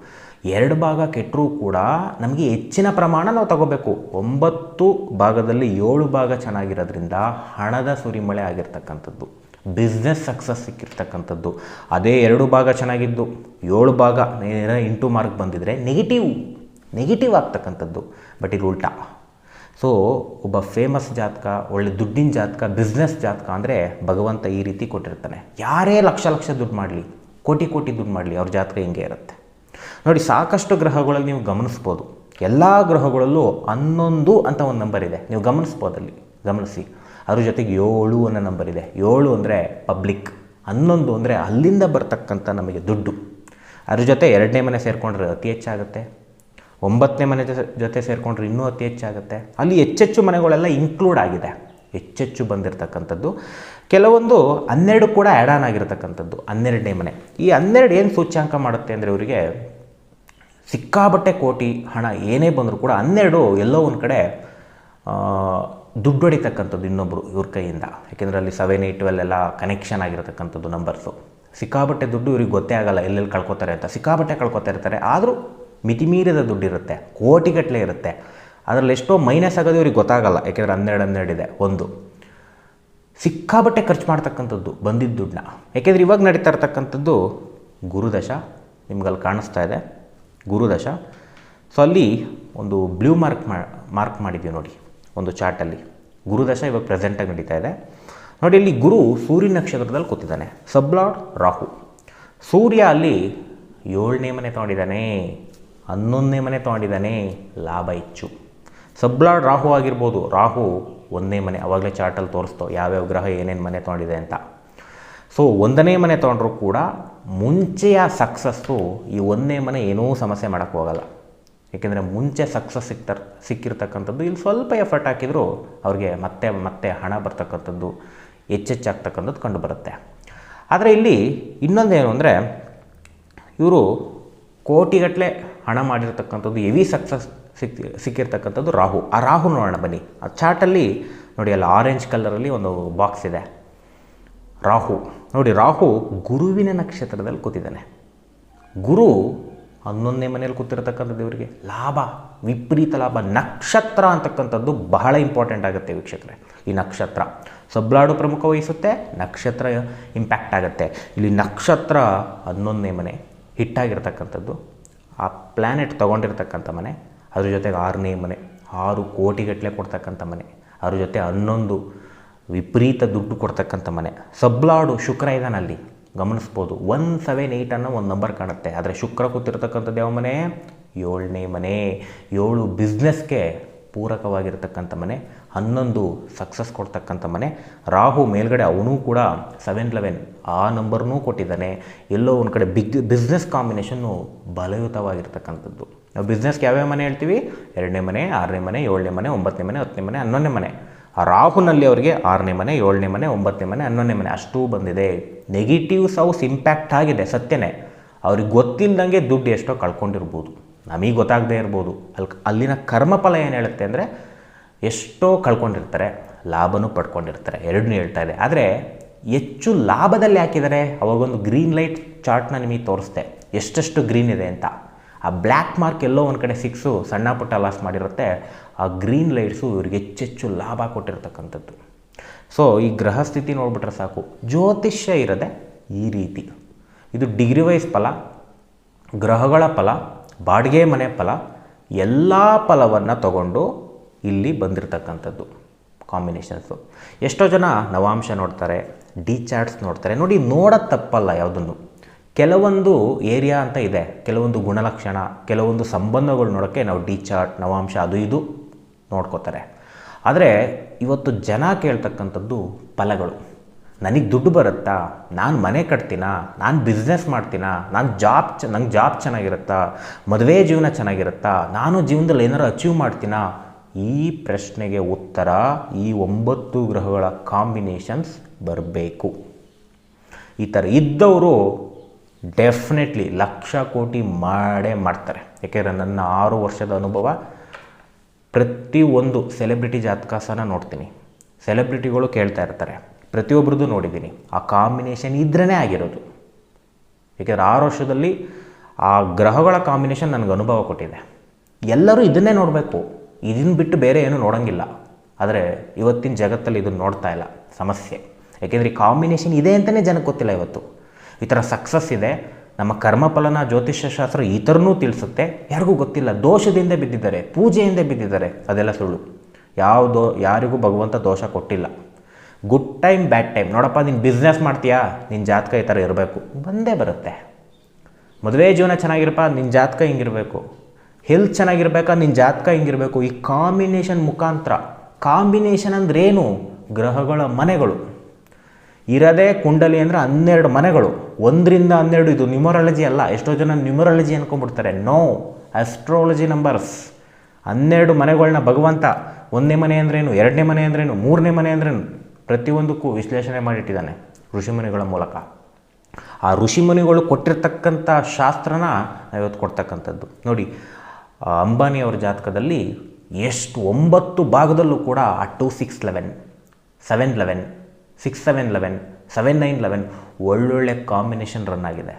ಎರಡು ಭಾಗ ಕೆಟ್ಟರೂ ಕೂಡ ನಮಗೆ ಹೆಚ್ಚಿನ ಪ್ರಮಾಣ ನಾವು ತಗೋಬೇಕು. ಒಂಬತ್ತು ಭಾಗದಲ್ಲಿ ಏಳು ಭಾಗ ಚೆನ್ನಾಗಿರೋದ್ರಿಂದ ಹಣದ ಸುರಿಮಳೆ ಆಗಿರ್ತಕ್ಕಂಥದ್ದು ಬಿಸ್ನೆಸ್ ಸಕ್ಸಸ್ ಸಿಕ್ಕಿರ್ತಕ್ಕಂಥದ್ದು. ಅದೇ ಎರಡು ಭಾಗ ಚೆನ್ನಾಗಿದ್ದು, ಏಳು ಭಾಗ ಇಂಟು ಮಾರ್ಕ್ ಬಂದಿದ್ರೆ ನೆಗೆಟಿವ್ ನೆಗೆಟಿವ್ ಆಗ್ತಕ್ಕಂಥದ್ದು ಬಟ್ ಇದು ಉಲ್ಟಾ. ಸೊ ಒಬ್ಬ ಫೇಮಸ್ ಜಾತಕ, ಒಳ್ಳೆ ದುಡ್ಡಿನ ಜಾತಕ ಬಿಸ್ನೆಸ್ ಜಾತಕ ಅಂದರೆ ಭಗವಂತ ಈ ರೀತಿ ಕೊಟ್ಟಿರ್ತಾನೆ. ಯಾರೇ ಲಕ್ಷ ಲಕ್ಷ ದುಡ್ಡು ಮಾಡಲಿ, ಕೋಟಿ ಕೋಟಿ ದುಡ್ಡು ಮಾಡಲಿ, ಅವ್ರ ಜಾತಕ ಹಿಂಗೆ ಇರುತ್ತೆ. ನೋಡಿ, ಸಾಕಷ್ಟು ಗ್ರಹಗಳಲ್ಲಿ ನೀವು ಗಮನಿಸ್ಬೋದು. ಎಲ್ಲ ಗ್ರಹಗಳಲ್ಲೂ ಹನ್ನೊಂದು ಅಂತ ಒಂದು ನಂಬರ್ ಇದೆ. ನೀವು ಗಮನಿಸ್ಬೋದಲ್ಲಿ ಗಮನಿಸಿ. ಅದ್ರ ಜೊತೆಗೆ ಏಳು ಅನ್ನೋ ನಂಬರ್ ಇದೆ. ಏಳು ಅಂದರೆ ಪಬ್ಲಿಕ್ ಹನ್ನೊಂದು ಅಂದರೆ ಅಲ್ಲಿಂದ ಬರ್ತಕ್ಕಂಥ ನಮಗೆ ದುಡ್ಡು. ಅದ್ರ ಜೊತೆ ಎರಡನೇ ಮನೆ ಸೇರಿಕೊಂಡ್ರೆ ಅತಿ ಹೆಚ್ಚಾಗುತ್ತೆ. ಒಂಬತ್ತನೇ ಮನೆ ಜೊತೆ- ಸೇರಿಕೊಂಡ್ರೆ ಇನ್ನೂ ಅತಿ ಹೆಚ್ಚಾಗುತ್ತೆ. ಅಲ್ಲಿ ಹೆಚ್ಚೆಚ್ಚು ಮನೆಗಳೆಲ್ಲ ಇನ್ಕ್ಲೂಡ್ ಆಗಿದೆ. ಹೆಚ್ಚೆಚ್ಚು ಬಂದಿರತಕ್ಕಂಥದ್ದು. ಕೆಲವೊಂದು ಹನ್ನೆರಡು ಕೂಡ ಆ್ಯಡ್ ಆನ್ ಆಗಿರತಕ್ಕಂಥದ್ದು, ಹನ್ನೆರಡನೇ ಮನೆ. ಈ ಹನ್ನೆರಡು ಏನು ಸೂಚ್ಯಾಂಕ ಮಾಡುತ್ತೆ ಅಂದರೆ ಇವರಿಗೆ ಸಿಕ್ಕಾಬಟ್ಟೆ ಕೋಟಿ ಹಣ ಏನೇ ಬಂದರೂ ಕೂಡ ಹನ್ನೆರಡು ಎಲ್ಲೋ ಒಂದು ಕಡೆ ದುಡ್ಡು ಹೊಡಿತಕ್ಕಂಥದ್ದು ಇನ್ನೊಬ್ಬರು ಇವ್ರ ಕೈಯಿಂದ. ಯಾಕೆಂದರೆ ಅಲ್ಲಿ ಸೆವೆನ್ ಏಯ್ಟ್ ಟ್ವೆಲ್ ಎಲ್ಲ ಕನೆಕ್ಷನ್ ಆಗಿರತಕ್ಕಂಥದ್ದು ನಂಬರ್ಸು ಸಿಕ್ಕಾಬಟ್ಟೆ ದುಡ್ಡು ಇವ್ರಿಗೆ ಗೊತ್ತೇ ಆಗಲ್ಲ ಎಲ್ಲೆಲ್ಲಿ ಕಳ್ಕೊತಾರೆ ಅಂತ. ಸಿಕ್ಕಾಬಟ್ಟೆ ಕಳ್ಕೊತಾ ಇರ್ತಾರೆ, ಆದರೂ ಮಿತಿಮೀರಿದ ದುಡ್ಡಿರುತ್ತೆ ಕೋಟಿಗಟ್ಟಲೆ ಇರುತ್ತೆ. ಅದರಲ್ಲಿ ಎಷ್ಟೋ ಮೈನಸ್ ಆಗೋದು ಇವ್ರಿಗೆ ಗೊತ್ತಾಗಲ್ಲ. ಯಾಕೆಂದರೆ ಹನ್ನೆರಡು ಹನ್ನೆರಡು ಇದೆ, ಒಂದು. ಸಿಕ್ಕಾಬಟ್ಟೆ ಖರ್ಚು ಮಾಡ್ತಕ್ಕಂಥದ್ದು, ಬಂದಿದ್ದ ದುಡ್ಡನ್ನ. ಯಾಕೆಂದರೆ ಇವಾಗ ನಡೀತಾ ಇರ್ತಕ್ಕಂಥದ್ದು ಗುರುದಶ, ನಿಮ್ಗಲ್ಲಿ ಕಾಣಿಸ್ತಾ ಇದೆ. ಗುರುದಶ. ಸೊ ಅಲ್ಲಿ ಒಂದು ಬ್ಲೂ ಮಾರ್ಕ್ ಮಾರ್ಕ್ ಮಾಡಿದ್ದೀವಿ ನೋಡಿ, ಒಂದು ಚಾರ್ಟಲ್ಲಿ ಗುರುದಶ ಇವಾಗ ಪ್ರೆಸೆಂಟಾಗಿ ನಡೀತಾ ಇದೆ. ನೋಡಿ, ಇಲ್ಲಿ ಗುರು ಸೂರ್ಯ ನಕ್ಷತ್ರದಲ್ಲಿ ಕೂತಿದ್ದಾನೆ. ಸಬ್ಲಾಡ್ ರಾಹು. ಸೂರ್ಯ ಅಲ್ಲಿ ಏಳನೇ ಮನೆ ತೊಗೊಂಡಿದ್ದಾನೆ, ಹನ್ನೊಂದನೇ ಮನೆ ತೊಗೊಂಡಿದ್ದಾನೆ, ಲಾಭ ಹೆಚ್ಚು. ಸಬ್ಲಾಡ್ ರಾಹು ಆಗಿರ್ಬೋದು. ರಾಹು ಒಂದನೇ ಮನೆ, ಅವಾಗಲೇ ಚಾರ್ಟಲ್ಲಿ ತೋರಿಸ್ತೋ ಯಾವ್ಯಾವ ಗ್ರಹ ಏನೇನು ಮನೆ ತೊಗೊಂಡಿದೆ ಅಂತ. ಸೊ ಒಂದನೇ ಮನೆ ತೊಗೊಂಡ್ರೂ ಕೂಡ ಮುಂಚೆಯ ಸಕ್ಸಸ್ಸು ಈ ಒಂದನೇ ಮನೆ ಏನೂ ಸಮಸ್ಯೆ ಮಾಡೋಕ್ಕೆ ಹೋಗಲ್ಲ. ಏಕೆಂದರೆ ಮುಂಚೆ ಸಕ್ಸಸ್ ಸಿಗ್ತಾರ ಸಿಕ್ಕಿರ್ತಕ್ಕಂಥದ್ದು ಇಲ್ಲಿ ಸ್ವಲ್ಪ ಎಫರ್ಟ್ ಹಾಕಿದರೂ ಅವ್ರಿಗೆ ಮತ್ತೆ ಮತ್ತೆ ಹಣ ಬರ್ತಕ್ಕಂಥದ್ದು ಹೆಚ್ಚೆಚ್ಚಾಗ್ತಕ್ಕಂಥದ್ದು ಕಂಡು ಬರುತ್ತೆ ಆದರೆ ಇಲ್ಲಿ ಇನ್ನೊಂದೇನು ಅಂದರೆ ಇವರು ಕೋಟಿಗಟ್ಟಲೆ ಹಣ ಮಾಡಿರ್ತಕ್ಕಂಥದ್ದು ಎವಿ ಸಕ್ಸಸ್ ಸಿಕ್, ಸಿಕ್ಕಿರ್ತಕ್ಕಂಥದ್ದು ರಾಹು. ಆ ರಾಹು ನೋಡೋಣ ಬನ್ನಿ. ಆ ಚಾರ್ಟಲ್ಲಿ ನೋಡಿ, ಅಲ್ಲಿ ಆರೆಂಜ್ ಕಲರಲ್ಲಿ ಒಂದು ಬಾಕ್ಸ್ ಇದೆ. ರಾಹು. ನೋಡಿ, ರಾಹು ಗುರುವಿನ ನಕ್ಷತ್ರದಲ್ಲಿ ಕೂತಿದ್ದಾನೆ. ಗುರು ಹನ್ನೊಂದನೇ ಮನೆಯಲ್ಲಿ ಕೂತಿರ್ತಕ್ಕಂಥದ್ದು ಇವರಿಗೆ ಲಾಭ, ವಿಪರೀತ ಲಾಭ, ನಕ್ಷತ್ರ ಅಂತಕ್ಕಂಥದ್ದು ಬಹಳ ಇಂಪಾರ್ಟೆಂಟ್ ಆಗುತ್ತೆ ವೀಕ್ಷಕರೆ. ಈ ನಕ್ಷತ್ರ. ಸಬ್ಲಾಡು ಪ್ರಮುಖ ವಹಿಸುತ್ತೆ, ನಕ್ಷತ್ರ ಇಂಪ್ಯಾಕ್ಟ್ ಆಗುತ್ತೆ. ಇಲ್ಲಿ ನಕ್ಷತ್ರ ಹನ್ನೊಂದನೇ ಮನೆ ಹಿಟ್ಟಾಗಿರ್ತಕ್ಕಂಥದ್ದು ಆ ಪ್ಲ್ಯಾನೆಟ್ ತೊಗೊಂಡಿರ್ತಕ್ಕಂಥ ಮನೆ ಅದ್ರ ಜೊತೆಗೆ ಆರನೇ ಮನೆ, ಆರು ಕೋಟಿಗಟ್ಟಲೆ ಕೊಡ್ತಕ್ಕಂಥ ಮನೆ, ಅದ್ರ ಜೊತೆ ಹನ್ನೊಂದು ವಿಪರೀತ ದುಡ್ಡು ಕೊಡ್ತಕ್ಕಂಥ ಮನೆ. ಸಬ್ಲಾಡು ಶುಕ್ರ ಇದ್ದಾನಲ್ಲಿ ಗಮನಿಸ್ಬೋದು. ಒನ್ ಸೆವೆನ್ ಏಯ್ಟ್ ಅನ್ನೋ ಒಂದು ನಂಬರ್ ಕಾಣುತ್ತೆ. ಆದರೆ ಶುಕ್ರ ಕೂತಿರ್ತಕ್ಕಂಥದ್ದು ಯಾವ ಮನೆ? ಏಳನೇ ಮನೆ. ಏಳು ಬಿಸ್ನೆಸ್ಗೆ ಪೂರಕವಾಗಿರ್ತಕ್ಕಂಥ ಮನೆ, ಹನ್ನೊಂದು ಸಕ್ಸಸ್ ಕೊಡ್ತಕ್ಕಂಥ ಮನೆ. ರಾಹು ಮೇಲ್ಗಡೆ ಅವನು ಕೂಡ ಸೆವೆನ್ ಲೆವೆನ್ ಆ ನಂಬರ್ನೂ ಕೊಟ್ಟಿದ್ದಾನೆ. ಎಲ್ಲೋ ಒಂದು ಕಡೆ ಬಿಗ್ ಬಿಸ್ನೆಸ್ ಕಾಂಬಿನೇಷನ್ನು ಬಲಯುತವಾಗಿರ್ತಕ್ಕಂಥದ್ದು. ನಾವು ಬಿಸ್ನೆಸ್ಗೆ ಯಾವ್ಯಾವ ಮನೆ ಹೇಳ್ತೀವಿ? ಎರಡನೇ ಮನೆ, ಆರನೇ ಮನೆ, ಏಳನೇ ಮನೆ, ಒಂಬತ್ತನೇ ಮನೆ, ಹತ್ತನೇ ಮನೆ, ಹನ್ನೊಂದನೇ ಮನೆ. ರಾಹುನಲ್ಲಿ ಅವರಿಗೆ ಆರನೇ ಮನೆ, ಏಳನೇ ಮನೆ, ಒಂಬತ್ತನೇ ಮನೆ, ಹನ್ನೊಂದನೇ ಮನೆ ಅಷ್ಟು ಬಂದಿದೆ. ನೆಗೆಟಿವ್ ಹೌಸ್ ಇಂಪ್ಯಾಕ್ಟ್ ಆಗಿದೆ, ಸತ್ಯನೇ. ಅವ್ರಿಗೆ ಗೊತ್ತಿಲ್ಲದಂಗೆ ದುಡ್ಡು ಎಷ್ಟೋ ಕಳ್ಕೊಂಡಿರ್ಬೋದು. ನಮಗೆ ಗೊತ್ತಾಗದೇ ಇರ್ಬೋದು. ಅಲ್ಲಿ ಅಲ್ಲಿನ ಕರ್ಮಫಲ ಏನು ಹೇಳುತ್ತೆ ಅಂದರೆ ಎಷ್ಟೋ ಕಳ್ಕೊಂಡಿರ್ತಾರೆ, ಲಾಭನೂ ಪಡ್ಕೊಂಡಿರ್ತಾರೆ ಎರಡನ್ನೂ ಹೇಳ್ತಾ ಇದೆ. ಆದರೆ ಹೆಚ್ಚು ಲಾಭದಲ್ಲಿ ಹಾಕಿದರೆ ಅವಾಗೊಂದು ಗ್ರೀನ್ ಲೈಟ್ ಚಾರ್ಟ್ನ ನಿಮಗೆ ತೋರಿಸ್ದೆ ಎಷ್ಟೆಷ್ಟು ಗ್ರೀನ್ ಇದೆ ಅಂತ. ಆ ಬ್ಲ್ಯಾಕ್ ಮಾರ್ಕ್ ಎಲ್ಲೋ ಒಂದು ಕಡೆ ಸಿಕ್ಸು, ಸಣ್ಣ ಪುಟ್ಟ ಲಾಸ್ ಮಾಡಿರುತ್ತೆ, ಆ ಗ್ರೀನ್ ಲೈಟ್ಸು ಇವ್ರಿಗೆ ಹೆಚ್ಚೆಚ್ಚು ಲಾಭ ಕೊಟ್ಟಿರ್ತಕ್ಕಂಥದ್ದು. ಸೊ ಈ ಗ್ರಹ ಸ್ಥಿತಿ ನೋಡ್ಬಿಟ್ರೆ ಸಾಕು. ಜ್ಯೋತಿಷ್ಯ ಇರದೆ ಈ ರೀತಿ. ಇದು ಡಿಗ್ರಿ ವೈಸ್ ಫಲ, ಗ್ರಹಗಳ ಫಲ, ಬಾಡಿಗೆ ಮನೆ ಫಲ, ಎಲ್ಲ ಫಲವನ್ನು ತಗೊಂಡು ಇಲ್ಲಿ ಬಂದಿರತಕ್ಕಂಥದ್ದು ಕಾಂಬಿನೇಷನ್ಸು. ಎಷ್ಟೋ ಜನ ನವಾಂಶ ನೋಡ್ತಾರೆ ಡಿ ಚಾರ್ಟ್ಸ್ ನೋಡ್ತಾರೆ. ನೋಡಿ, ನೋಡೋದು ತಪ್ಪಲ್ಲ ಯಾವುದನ್ನು. ಕೆಲವೊಂದು ಏರಿಯಾ ಅಂತ ಇದೆ. ಕೆಲವೊಂದು ಗುಣಲಕ್ಷಣ, ಕೆಲವೊಂದು ಸಂಬಂಧಗಳು ನೋಡೋಕ್ಕೆ ನಾವು ಡಿ ಚಾರ್ಟ್ ನವಾಂಶ ಅದು ಇದು ನೋಡ್ಕೋತಾರೆ. ಆದರೆ ಇವತ್ತು ಜನ ಕೇಳ್ತಕ್ಕಂಥದ್ದು ಫಲಗಳು. ನನಗೆ ದುಡ್ಡು ಬರುತ್ತಾ? ನಾನು ಮನೆ ಕಟ್ತೀನಾ? ನಾನು ಬಿಸ್ನೆಸ್ ಮಾಡ್ತೀನಾ? ನಾನು ಜಾಬ್ ಚ, ನಂಗೆ ಜಾಬ್ ಚೆನ್ನಾಗಿರುತ್ತಾ? ಮದುವೆ ಜೀವನ ಚೆನ್ನಾಗಿರುತ್ತಾ? ನಾನು ಜೀವನದಲ್ಲಿ ಏನಾರು ಅಚೀವ್ ಮಾಡ್ತೀನಾ? ಈ ಪ್ರಶ್ನೆಗೆ ಉತ್ತರ ಈ ಒಂಬತ್ತು ಗ್ರಹಗಳ ಕಾಂಬಿನೇಷನ್ಸ್ ಬರಬೇಕು. ಈ ಥರ ಇದ್ದವರು ಡೆಫಿನೆಟ್ಲಿ ಲಕ್ಷ ಕೋಟಿ ಮಾಡೇ ಮಾಡ್ತಾರೆ. ಯಾಕೆಂದರೆ ನನ್ನ ಆರು ವರ್ಷದ ಅನುಭವ ಪ್ರತಿಯೊಂದು ಸೆಲೆಬ್ರಿಟಿ ಜಾತಕಾಸನ ನೋಡ್ತೀನಿ. ಸೆಲೆಬ್ರಿಟಿಗಳು ಕೇಳ್ತಾ ಇರ್ತಾರೆ. ಪ್ರತಿಯೊಬ್ಬರದ್ದು ನೋಡಿದ್ದೀನಿ. ಆ ಕಾಂಬಿನೇಷನ್ ಇದ್ರೇ ಆಗಿರೋದು. ಏಕೆಂದರೆ ಆರು ವರ್ಷದಲ್ಲಿ ಆ ಗ್ರಹಗಳ ಕಾಂಬಿನೇಷನ್ ನನಗೆ ಅನುಭವ ಕೊಟ್ಟಿದೆ. ಎಲ್ಲರೂ ಇದನ್ನೇ ನೋಡಬೇಕು. ಇದನ್ನು ಬಿಟ್ಟು ಬೇರೆ ಏನೂ ನೋಡೋಂಗಿಲ್ಲ. ಆದರೆ ಇವತ್ತಿನ ಜಗತ್ತಲ್ಲಿ ಇದನ್ನು ನೋಡ್ತಾ ಇಲ್ಲ. ಸಮಸ್ಯೆ. ಯಾಕೆಂದರೆ ಈ ಕಾಂಬಿನೇಷನ್ ಇದೆ ಅಂತಲೇ ಜನಕ್ಕೆ ಗೊತ್ತಿಲ್ಲ ಇವತ್ತು. ಈ ಥರ ಸಕ್ಸಸ್ ಇದೆ. ನಮ್ಮ ಕರ್ಮಫಲನ ಜ್ಯೋತಿಷ್ಯ ಶಾಸ್ತ್ರ ಈ ಥರನೂ ತಿಳಿಸುತ್ತೆ. ಯಾರಿಗೂ ಗೊತ್ತಿಲ್ಲ. ದೋಷದಿಂದ ಬಿದ್ದಿದ್ದಾರೆ. ಪೂಜೆಯಿಂದ ಬಿದ್ದಿದ್ದಾರೆ. ಅದೆಲ್ಲ ಸುಳ್ಳು. ಯಾವ ದೋ ಯಾರಿಗೂ ಭಗವಂತ ದೋಷ ಕೊಟ್ಟಿಲ್ಲ. ಗುಡ್ ಟೈಮ್ ಬ್ಯಾಡ್ ಟೈಮ್ ನೋಡಪ್ಪ, ನೀನು ಬಿಸ್ನೆಸ್ ಮಾಡ್ತೀಯಾ? ನಿನ್ನ ಜಾತಕ ಈ ಥರ ಇರಬೇಕು. ಬಂದೇ ಬರುತ್ತೆ. ಮದುವೆ ಜೀವನ ಚೆನ್ನಾಗಿರಪ್ಪ ನಿನ್ನ ಜಾತಕ ಹಿಂಗಿರಬೇಕು. ಹೆಲ್ತ್ ಚೆನ್ನಾಗಿರ್ಬೇಕಾ ನಿನ್ನ ಜಾತಕ ಹಿಂಗಿರಬೇಕು. ಈ ಕಾಂಬಿನೇಷನ್ ಮುಖಾಂತರ. ಕಾಂಬಿನೇಷನ್ ಅಂದ್ರೇನು? ಗ್ರಹಗಳ ಮನೆಗಳು. ಇರದೇ ಕುಂಡಲಿ ಅಂದರೆ ಹನ್ನೆರಡು ಮನೆಗಳು. ಒಂದರಿಂದ ಹನ್ನೆರಡು ಇದು ನ್ಯೂಮರಾಲಜಿ ಅಲ್ಲ. ಎಷ್ಟೋ ಜನ ನ್ಯೂಮರಾಲಜಿ ಅನ್ಕೊಂಡ್ಬಿಡ್ತಾರೆ. ನೋ ಆಸ್ಟ್ರಾಲಜಿ ನಂಬರ್ಸ್ ಹನ್ನೆರಡು ಮನೆಗಳನ್ನ ಭಗವಂತ ಒಂದನೇ ಮನೆ ಅಂದ್ರೇನು, ಎರಡನೇ ಮನೆ ಅಂದ್ರೇನು, ಮೂರನೇ ಮನೆ ಅಂದ್ರೇನು, ಪ್ರತಿಯೊಂದಕ್ಕೂ ವಿಶ್ಲೇಷಣೆ ಮಾಡಿಟ್ಟಿದ್ದಾನೆ ಋಷಿಮುನಿಗಳ ಮೂಲಕ. ಆ ಋಷಿಮುನಿಗಳು ಕೊಟ್ಟಿರ್ತಕ್ಕಂಥ ಶಾಸ್ತ್ರನ ಇವತ್ತು ಕೊಡ್ತಕ್ಕಂಥದ್ದು. ನೋಡಿ ಅಂಬಾನಿಯವರ ಜಾತಕದಲ್ಲಿ ಎಷ್ಟು ಒಂಬತ್ತು ಭಾಗದಲ್ಲೂ ಕೂಡ ಆ two six eleven seven eleven six seven eleven seven nine eleven ಒಳ್ಳೊಳ್ಳೆ ಕಾಂಬಿನೇಷನ್ ರನ್ ಆಗಿದೆ.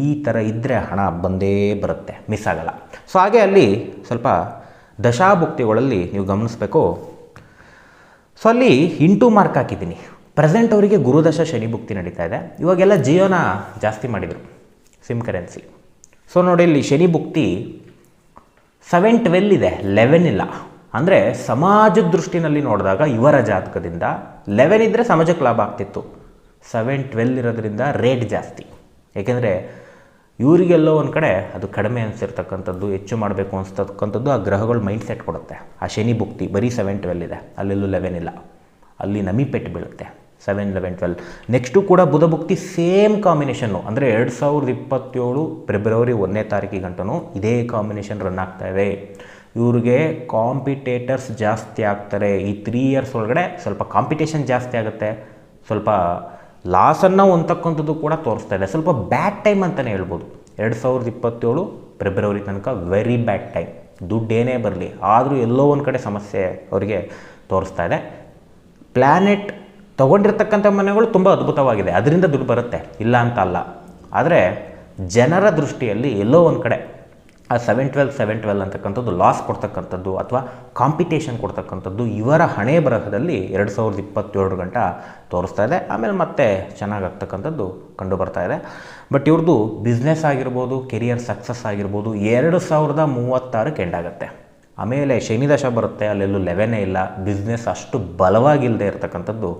ಈ ಥರ ಇದ್ದರೆ ಹಣ ಬಂದೇ ಬರುತ್ತೆ ಮಿಸ್ ಆಗಲ್ಲ. ಸೊ ಹಾಗೆ ಅಲ್ಲಿ ಸ್ವಲ್ಪ ದಶಾಭುಕ್ತಿಗಳಲ್ಲಿ ನೀವು ಗಮನಿಸಬೇಕು. ಸೊ ಅಲ್ಲಿ ಇಂಟು ಮಾರ್ಕ್ ಹಾಕಿದ್ದೀನಿ. ಪ್ರೆಸೆಂಟ್ ಅವರಿಗೆ ಗುರುದಶ ಶನಿ ಭುಕ್ತಿ ನಡೀತಾ ಇದೆ. ಇವಾಗೆಲ್ಲ ಜಿಯೋನ ಜಾಸ್ತಿ ಮಾಡಿದರು ಸಿಮ್ ಕರೆನ್ಸಿ ಸೊ ನೋಡಿ ಇಲ್ಲಿ ಶನಿ ಭುಕ್ತಿ ಸೆವೆನ್ ಟ್ವೆಲ್ ಇದೆ ಲೆವೆನ್ ಇಲ್ಲ. ಅಂದರೆ ಸಮಾಜದ ದೃಷ್ಟಿನಲ್ಲಿ ನೋಡಿದಾಗ ಇವರ ಜಾತಕದಿಂದ ಲೆವೆನ್ ಇದ್ದರೆ ಸಮಾಜಕ್ಕೆ ಲಾಭ ಆಗ್ತಿತ್ತು. ಸೆವೆನ್ ಟ್ವೆಲ್ ಇರೋದ್ರಿಂದ ರೇಟ್ ಜಾಸ್ತಿ. ಏಕೆಂದರೆ ಇವರಿಗೆಲ್ಲೋ ಒಂದು ಕಡೆ ಅದು ಕಡಿಮೆ ಅನಿಸಿರ್ತಕ್ಕಂಥದ್ದು, ಹೆಚ್ಚು ಮಾಡಬೇಕು ಅನಿಸ್ತಕ್ಕಂಥದ್ದು ಆ ಗ್ರಹಗಳು ಮೈಂಡ್ ಸೆಟ್ ಕೊಡುತ್ತೆ. ಆ ಶನಿ ಭುಕ್ತಿ, ಬರೀ ಸೆವೆನ್ ಟ್ವೆಲ್ ಇದೆ. ಅಲ್ಲೆಲ್ಲೂ ಲೆವೆನ್ ಇಲ್ಲ. ಅಲ್ಲಿ ನಮಿ ಪೆಟ್ಟು ಬೀಳುತ್ತೆ. ಸೆವೆನ್ ಲೆವೆನ್ ಟ್ವೆಲ್ ನೆಕ್ಸ್ಟು ಕೂಡ ಬುಧ ಭುಕ್ತಿ ಸೇಮ್ ಕಾಂಬಿನೇಷನ್ನು ಅಂದರೆ ಎರಡು ಸಾವಿರದ ಇಪ್ಪತ್ತೇಳು ಫೆಬ್ರವರಿ ಒಂದನೇ ತಾರೀಕಿಗೆ ಗಂಟನೂ ಇದೇ ಕಾಂಬಿನೇಷನ್ ರನ್ ಆಗ್ತಾ ಇದೆ ಇವ್ರಿಗೆ ಕಾಂಪಿಟೇಟರ್ಸ್ ಜಾಸ್ತಿ ಆಗ್ತಾರೆ. ಈ ತ್ರೀ ಇಯರ್ಸ್ ಒಳಗಡೆ ಸ್ವಲ್ಪ ಕಾಂಪಿಟೇಷನ್ ಜಾಸ್ತಿ ಆಗುತ್ತೆ. ಸ್ವಲ್ಪ ಲಾಸನ್ನು ಹೊಂದಕ್ಕಂಥದ್ದು ಕೂಡ ತೋರಿಸ್ತಾ ಇದೆ. ಸ್ವಲ್ಪ ಬ್ಯಾಡ್ ಟೈಮ್ ಅಂತಲೇ ಹೇಳ್ಬೋದು. ಎರಡು ಸಾವಿರದ ಇಪ್ಪತ್ತೇಳು ಫೆಬ್ರವರಿ ತನಕ ವೆರಿ ಬ್ಯಾಡ್ ಟೈಮ್ ದುಡ್ಡೇನೇ ಬರಲಿ. ಆದರೂ ಎಲ್ಲೋ ಒಂದು ಕಡೆ ಸಮಸ್ಯೆ ಅವರಿಗೆ ತೋರಿಸ್ತಾ ಇದೆ. ಪ್ಲ್ಯಾನೆಟ್ ತೊಗೊಂಡಿರ್ತಕ್ಕಂಥ ಮನೆಗಳು ತುಂಬ ಅದ್ಭುತವಾಗಿದೆ. ಅದರಿಂದ ದುಡ್ಡು ಬರುತ್ತೆ. ಇಲ್ಲ ಅಂತ ಅಲ್ಲ. ಆದರೆ ಜನರ ದೃಷ್ಟಿಯಲ್ಲಿ ಎಲ್ಲೋ ಒಂದು ಕಡೆ ಆ ಸೆವೆನ್ ಟ್ವೆಲ್ ಸೆವೆನ್ ಟ್ವೆಲ್ ಅಂತಕ್ಕಂಥದ್ದು ಲಾಸ್ ಕೊಡ್ತಕ್ಕಂಥದ್ದು ಅಥವಾ ಕಾಂಪಿಟೇಷನ್ ಕೊಡ್ತಕ್ಕಂಥದ್ದು ಇವರ ಹಣೆ ಬರಹದಲ್ಲಿ ಎರಡು ಸಾವಿರದ ಇಪ್ಪತ್ತೇಳು ಗಂಟ ತೋರಿಸ್ತಾ ಇದೆ. ಆಮೇಲೆ ಮತ್ತೆ ಚೆನ್ನಾಗಾಗ್ತಕ್ಕಂಥದ್ದು ಕಂಡು ಬರ್ತಾ ಇದೆ. ಬಟ್ ಇವ್ರದ್ದು ಬಿಸ್ನೆಸ್ ಆಗಿರ್ಬೋದು ಕೆರಿಯರ್ ಸಕ್ಸಸ್ ಆಗಿರ್ಬೋದು ಎರಡು ಸಾವಿರದ ಮೂವತ್ತಾರಕ್ಕೆ ಎಂಡ್ ಆಗುತ್ತೆ. ಆಮೇಲೆ ಶನಿ ದಶ ಬರುತ್ತೆ, ಅಲ್ಲೆಲ್ಲೂ ಲೆವೆನೇ ಇಲ್ಲ ಬಿಸ್ನೆಸ್ ಅಷ್ಟು ಬಲವಾಗಿಲ್ಲದೆ ಇರತಕ್ಕಂಥದ್ದು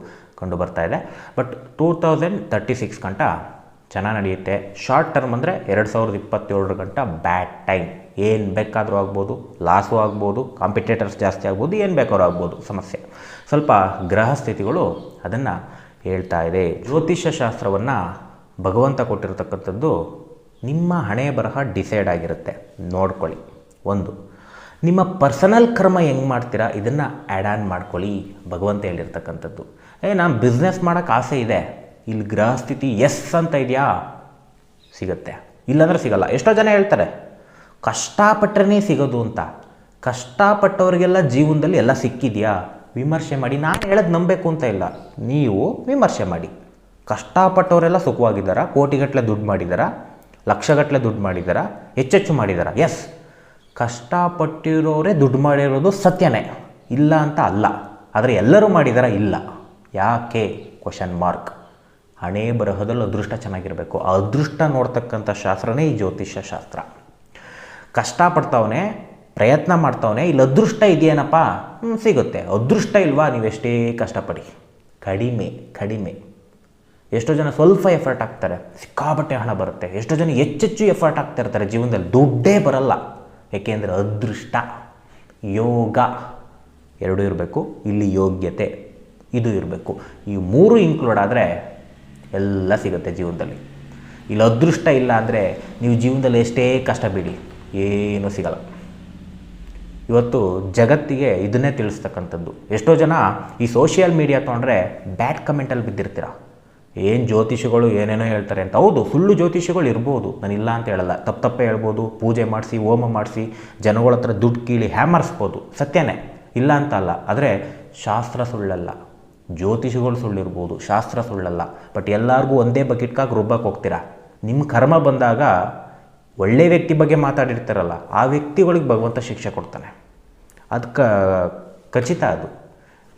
ಕಂಡು ಬರ್ತಾ ಇದೆ. But two thousand thirty six ಗಂಟ ಚೆನ್ನಾಗಿ ನಡೆಯುತ್ತೆ. ಶಾರ್ಟ್ ಟರ್ಮ್ ಅಂದರೆ ಎರಡು ಸಾವಿರದ ಇಪ್ಪತ್ತೇಳರ ಗಂಟ ಬ್ಯಾಡ್ ಟೈಮ್ ಏನು ಬೇಕಾದರೂ ಆಗ್ಬೋದು ಲಾಸು ಆಗ್ಬೋದು ಕಾಂಪಿಟೇಟರ್ಸ್ ಜಾಸ್ತಿ ಆಗ್ಬೋದು, ಏನು ಬೇಕಾದ್ರೂ ಆಗ್ಬೋದು, ಸಮಸ್ಯೆ. ಸ್ವಲ್ಪ ಗ್ರಹ ಸ್ಥಿತಿಗಳು ಅದನ್ನು ಹೇಳ್ತಾ ಇದೆ. ಜ್ಯೋತಿಷ್ಯ ಶಾಸ್ತ್ರವನ್ನು ಭಗವಂತ ಕೊಟ್ಟಿರತಕ್ಕಂಥದ್ದು ನಿಮ್ಮ ಹಣೆ ಬರಹ ಡಿಸೈಡ್ ಆಗಿರುತ್ತೆ. ನೋಡ್ಕೊಳ್ಳಿ. ಒಂದು, ನಿಮ್ಮ ಪರ್ಸನಲ್ ಕರ್ಮ ಹೆಂಗೆ ಮಾಡ್ತೀರಾ? ಇದನ್ನು ಆ್ಯಡ್ ಆನ್ ಮಾಡ್ಕೊಳ್ಳಿ. ಭಗವಂತ ಹೇಳಿರ್ತಕ್ಕಂಥದ್ದು. ಏ, ನಾನು ಬಿಸ್ನೆಸ್ ಮಾಡೋಕ್ಕೆ ಆಸೆ ಇದೆ. ಇಲ್ಲಿ ಗ್ರಹ ಸ್ಥಿತಿ ಎಸ್ ಅಂತ ಇದೆಯಾ? ಸಿಗುತ್ತೆ. ಇಲ್ಲಾಂದ್ರೆ ಸಿಗಲ್ಲ. ಎಷ್ಟೋ ಜನ ಹೇಳ್ತಾರೆ ಕಷ್ಟಪಟ್ಟರೆ ಸಿಗೋದು ಅಂತ. ಕಷ್ಟಪಟ್ಟವರಿಗೆಲ್ಲ ಜೀವನದಲ್ಲಿ ಎಲ್ಲ ಸಿಕ್ಕಿದೆಯಾ? ವಿಮರ್ಶೆ ಮಾಡಿ. ನಾನು ಹೇಳೋದು ನಂಬಬೇಕು ಅಂತ ಇಲ್ಲ. ನೀವು ವಿಮರ್ಶೆ ಮಾಡಿ. ಕಷ್ಟಪಟ್ಟವರೆಲ್ಲ ಸುಖವಾಗಿದ್ದಾರಾ? ಕೋಟಿಗಟ್ಟಲೆ ದುಡ್ಡು ಮಾಡಿದಾರಾ ಲಕ್ಷಗಟ್ಟಲೆ ದುಡ್ಡು ಮಾಡಿದಾರಾ ಹೆಚ್ಚೆಚ್ಚು ಮಾಡಿದಾರಾ ಎಸ್. ಕಷ್ಟಪಟ್ಟಿರೋರೇ ದುಡ್ಡು ಮಾಡಿರೋದು ಸತ್ಯನೇ. ಇಲ್ಲ ಅಂತ ಅಲ್ಲ. ಆದರೆ ಎಲ್ಲರೂ ಮಾಡಿದಾರ? ಇಲ್ಲ. ಯಾಕೆ? ಕ್ವಶನ್ ಮಾರ್ಕ್ ಹಣೆ ಬರಹದಲ್ಲಿ ಅದೃಷ್ಟ ಚೆನ್ನಾಗಿರಬೇಕು. ಅದೃಷ್ಟ ನೋಡ್ತಕ್ಕಂಥ ಶಾಸ್ತ್ರನೇ ಈ ಜ್ಯೋತಿಷ್ಯ ಶಾಸ್ತ್ರ. ಕಷ್ಟಪಡ್ತಾವನೆ, ಪ್ರಯತ್ನ ಮಾಡ್ತಾವನೆ, ಇಲ್ಲಿ ಅದೃಷ್ಟ ಇದೆಯೇನಪ್ಪ? ಹ್ಞೂ ಸಿಗುತ್ತೆ. ಅದೃಷ್ಟ ಇಲ್ವಾ? ನೀವೆಷ್ಟೇ ಕಷ್ಟಪಡಿ. ಕಡಿಮೆ ಕಡಿಮೆ. ಎಷ್ಟೋ ಜನ ಸ್ವಲ್ಪ ಎಫರ್ಟ್ ಹಾಕ್ತಾರೆ. ಸಿಕ್ಕಾಪಟ್ಟೆ ಹಣ ಬರುತ್ತೆ. ಎಷ್ಟೋ ಜನ ಹೆಚ್ಚೆಚ್ಚು ಎಫರ್ಟ್ ಹಾಕ್ತಾ ಇರ್ತಾರೆ ಜೀವನದಲ್ಲಿ. ದುಡ್ಡೇ ಬರಲ್ಲ. ಏಕೆಂದರೆ ಅದೃಷ್ಟ, ಯೋಗ ಎರಡೂ ಇರಬೇಕು. ಇಲ್ಲಿ ಯೋಗ್ಯತೆ, ಇದು ಇರಬೇಕು. ಈ ಮೂರು ಇನ್ಕ್ಲೂಡ್ ಆದರೆ ಎಲ್ಲ ಸಿಗುತ್ತೆ ಜೀವನದಲ್ಲಿ. ಇಲ್ಲಿ ಅದೃಷ್ಟ ಇಲ್ಲ ಅಂದರೆ ನೀವು ಜೀವನದಲ್ಲಿ ಎಷ್ಟೇ ಕಷ್ಟ ಬಿಡಿ, ಏನೂ ಸಿಗಲ್ಲ. ಇವತ್ತು ಜಗತ್ತಿಗೆ ಇದನ್ನೇ ತಿಳಿಸ್ತಕ್ಕಂಥದ್ದು. ಎಷ್ಟೋ ಜನ ಈ ಸೋಷಿಯಲ್ ಮೀಡಿಯಾ ತೊಗೊಂಡ್ರೆ ಬ್ಯಾಡ್ ಕಮೆಂಟಲ್ಲಿ ಬಿದ್ದಿರ್ತೀರ? ಏನು ಜ್ಯೋತಿಷಿಗಳು ಏನೇನೋ ಹೇಳ್ತಾರೆ ಅಂತ. ಹೌದು ಸುಳ್ಳು ಜ್ಯೋತಿಷಿಗಳು ಇರ್ಬೋದು. ನಾನು ಇಲ್ಲ ಅಂತ ಹೇಳಲ್ಲ. ತಪ್ಪು ತಪ್ಪೇ ಹೇಳ್ಬೋದು. ಪೂಜೆ ಮಾಡಿಸಿ, ಹೋಮ ಮಾಡಿಸಿ ಜನಗಳ ಹತ್ರ ದುಡ್ಡು ಕೀಳಿ ಹ್ಯಾಮರ್ಸ್ಬೋದು ಸತ್ಯನೇ. ಇಲ್ಲ ಅಂತ ಅಲ್ಲ. ಆದರೆ ಶಾಸ್ತ್ರ ಸುಳ್ಳಲ್ಲ. ಜ್ಯೋತಿಷಿಗಳು ಸುಳ್ಳಿರ್ಬೋದು, ಶಾಸ್ತ್ರ ಸುಳ್ಳಲ್ಲ. ಬಟ್ ಎಲ್ಲರಿಗೂ ಒಂದೇ ಬಕೆಟ್ಕಾಗಿ ರುಬ್ಬಕ್ಕೆ ಹೋಗ್ತೀರಾ? ನಿಮ್ಮ ಕರ್ಮ ಬಂದಾಗ ಒಳ್ಳೆ ವ್ಯಕ್ತಿ ಬಗ್ಗೆ ಮಾತಾಡಿರ್ತಾರಲ್ಲ, ಆ ವ್ಯಕ್ತಿಗಳಿಗೆ ಭಗವಂತ ಶಿಕ್ಷೆ ಕೊಡ್ತಾನೆ. ಅದು ಕ, ಖಚಿತ ಅದು.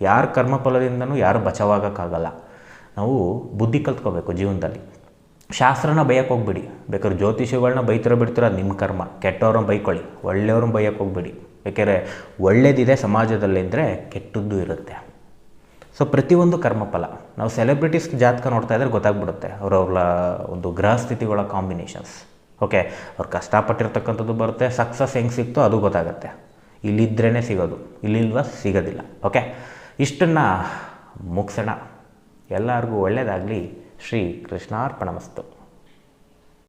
ಯಾರ ಕರ್ಮಫಲದಿಂದನೂ ಯಾರು ಬಚಾವಾಗೋಕ್ಕಾಗಲ್ಲ. ನಾವು ಬುದ್ಧಿ ಕಲ್ತ್ಕೋಬೇಕು ಜೀವನದಲ್ಲಿ. ಶಾಸ್ತ್ರನ ಬೈಯಕ್ಕೆ ಹೋಗ್ಬಿಡಿ. ಬೇಕಾದ್ರೆ ಜ್ಯೋತಿಷಿಗಳನ್ನ ಬೈತಿರೋ ಬಿಡ್ತೀರ ನಿಮ್ಮ ಕರ್ಮ? ಕೆಟ್ಟವ್ರನ್ನ ಬೈಕೊಳ್ಳಿ. ಒಳ್ಳೆಯವ್ರನ್ನ ಬೈಯಕ್ಕೆ ಹೋಗ್ಬಿಡಿ. ಯಾಕೆಂದರೆ ಒಳ್ಳೇದಿದೆ ಸಮಾಜದಲ್ಲಿ ಅಂದರೆ ಕೆಟ್ಟದ್ದು ಇರುತ್ತೆ. ಸೊ ಪ್ರತಿಯೊಂದು ಕರ್ಮಫಲ, ನಾವು ಸೆಲೆಬ್ರಿಟೀಸ್ ಜಾತಕ ನೋಡ್ತಾ ಇದ್ರೆ ಗೊತ್ತಾಗ್ಬಿಡುತ್ತೆ. ಅವರವ್ರ ಒಂದು ಗ್ರಹ ಸ್ಥಿತಿಗಳ ಕಾಂಬಿನೇಷನ್ಸ್ ಓಕೆ ಅವ್ರು ಕಷ್ಟಪಟ್ಟಿರ್ತಕ್ಕಂಥದ್ದು ಬರುತ್ತೆ ಸಕ್ಸಸ್ ಹೆಂಗೆ ಸಿಕ್ತೋ ಅದು ಗೊತ್ತಾಗುತ್ತೆ. ಇಲ್ಲಿದ್ರೇ ಸಿಗೋದು ಇಲ್ಲಿಲ್ವ ಸಿಗೋದಿಲ್ಲ. ಓಕೆ ಇಷ್ಟನ್ನು ಮುಗಿಸೋಣ. ಎಲ್ಲರಿಗೂ ಒಳ್ಳೆಯದಾಗಲಿ ಶ್ರೀ ಕೃಷ್ಣಾರ್ಪಣಮಸ್ತು